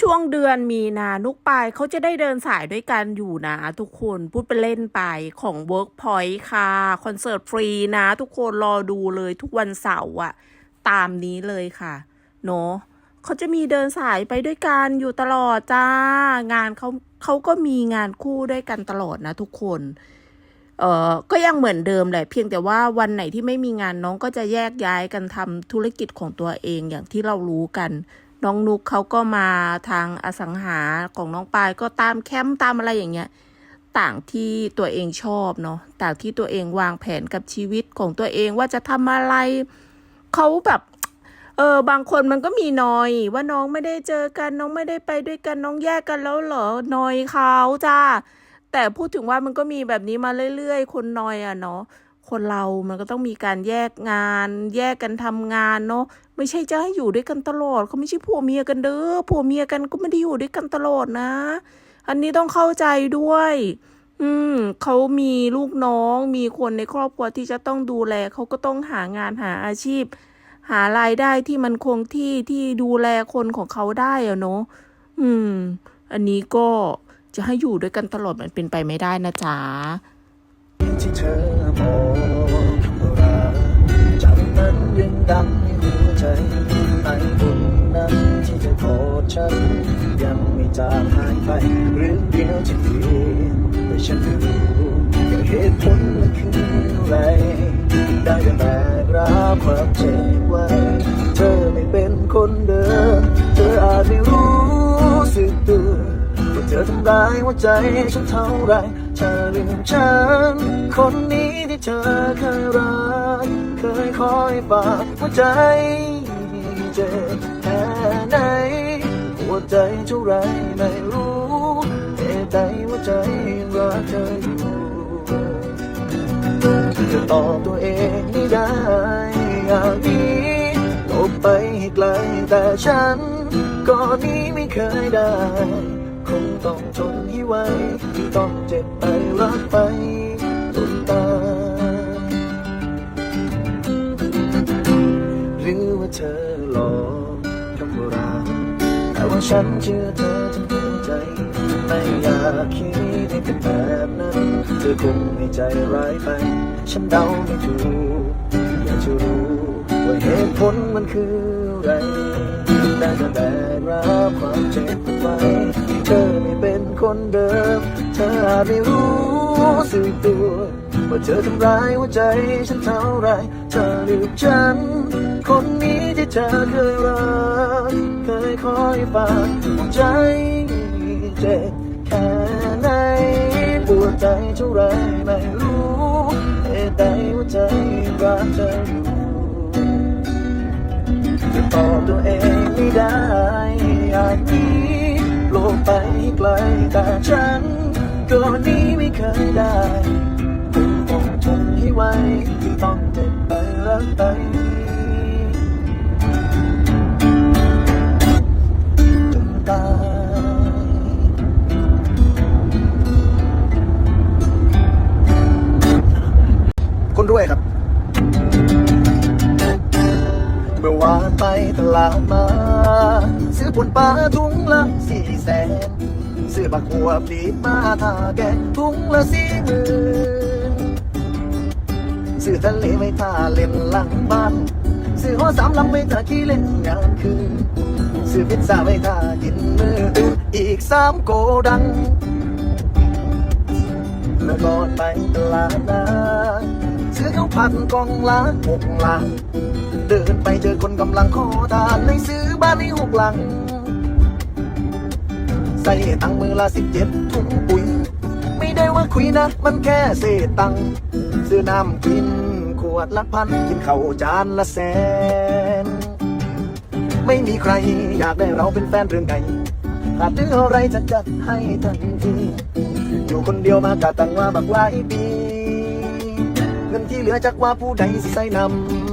ช่วงเดือนมีนานุกปายเขาจะได้เดินสายด้วยกันอยู่นะ ทุกคนพูดไปเล่นไปของ Workpoint ค่ะคอนเสิร์ตฟรีนะ ทุกคนรอดูเลยทุกวันเสาร์อะตามนี้เลยค่ะ เนาะเขาจะมีเดินสายไปด้วยกันอยู่ตลอดจ้า งานเขาเขาก็มีงานคู่ด้วยกันตลอดนะทุกคน เออก็ยังเหมือนเดิมแหละ เพียงแต่ว่าวันไหนที่ไม่มีงานน้องก็จะแยกย้ายกันทำธุรกิจของตัวเองอย่างที่เรารู้กัน น้องนุกเขาก็มาทางอสังหาของน้องปายก็ตามแคมป์ตามอะไรอย่างเงี้ย ต่างที่ตัวเองชอบเนาะต่างที่ตัวเองวางแผนกับชีวิตของตัวเองว่าจะทำอะไรเขาแบบเออบางคนมันก็มีนอย ว่าน้องไม่ได้เจอกันน้องไม่ได้ไปด้วยกันน้องแยกกันแล้วเหรอนอยเขาจ้าแต่พูดถึงว่ามันก็มีแบบนี้มาเรื่อยๆ คนนอยอะเนาะ คนเรามันก็ต้องมีการแยกงาน แยกกันทำงานเนาะไม่ใช่จะให้อยู่ด้วยกันตลอดเขาไม่ใช่ผัวเมียกันเด้อผัวเมียกันก็ไม่ได้อยู่ด้วยกันตลอดนะ อันนี้ต้องเข้าใจด้วย อืมเขามีลูกน้อง มีคนในครอบครัวที่จะต้องดูแลเขาก็ต้องหางานหาอาชีพ หารายได้ที่มันคงที่ที่ดูแลคนของเขาได้อะเนาะอืม อันนี้ก็จะให้อยู่ด้วยกันตลอดมันเป็นไปไม่ได้นะจ๊ะ ที่เธอบอกรักจำนั้นยังดังในหัวใจไอ้บุญนั้นที่เธอโทษฉัน ยังไม่จางหายไปเรื่องเดียวที่เปลี่ยนแต่ฉันไม่รู้ว่าเหตุผลมันคืออะไร ได้แต่แบกรับความเจ็บไว้ เธอไม่เป็นคนเดิม เธออาจไม่รู้สึกตัวว่าเธอทำร้ายหัวใจฉันเท่าไร เธอลืมฉัน คนนี้ที่เธอเคยรัก เคยคอยฝากหัวใจเจ็บแค่ไหนหัวใจเท่าไรไม่รู้เตุใดหัวใจรักเธออยู่จะตอบตัวเองไม่ได้อย่างนี้ลบไปให้ไกลแต่ฉันก็หนี้ไม่เคยได้ คงต้องทนให้ไหวที่ต้องเจ็บไปรักไปจนตายหรือว่าเธอหลอกคำว่ารักแต่ว่าฉันเชื่อเธอทั้งหัวใจ ไม่อยากคิดให้เป็นแบบนั้น เธอคงไม่ใจร้ายไป ฉันเดาไม่ถูกอยากจะรู้ว่าเหตุผลมันคืออะไรแต่จะแบกรับความเจ็บไว้ เธอไม่เป็นคนเดิม เธออาจไม่รู้สึกตัว ว่าเธอทำร้ายหัวใจฉันเท่าไร เธอลืมฉัน คนนี้ที่เธอเคยรักเคยคอยฝากหัวใจเจ็บแค่ไหนปวดใจเท่าไรไม่รู้เหตุใดหัวใจรักเธออยู่จะตอบตัวเองไม่ได้อยางนี้โลก ไปไกลแต่ฉันก็นี้ไม่เคยได้คงต้องทนให้ไวที่ต้องเจ็บไปรักไป ป่าไปตลาดมา ซื้อผลปลาถุงละสี่แสน ซื้อบักหัวปลีมาทาแกงถุงละสี่หมื่นซื้อทะเลไว้ท่าเล่นหลังบ้าน ซื้อหอสามลำไว้ท่าขี้เล่นงานคืน ซื้อพิซซ่าไว้ท่ากินมือตื่นอีกสามโกดังเมื่อก่อนไปตลาดนะซื้อข้าวผัดกองละหกลัง เดินไปเจอคนกำลังขอทานเลยซื้อบ้านให้หกหลัง ใส่ตังมือละสิบเจ็ดถุงปุ๋ย ไม่ได้ว่าคุยนะ มันแค่เศษตัง ซื้อน้ำกิน ขวดละพัน กินข้าวจานละแสน ไม่มีใครอยากได้เราเป็นแฟนเรื่องไงหากถึงอะไรจะจัดให้ทันที อยู่คนเดียวมากะตั้งว่าบักหลายปีเงินที่เหลือจากว่าผู้ใดสิใส่นำ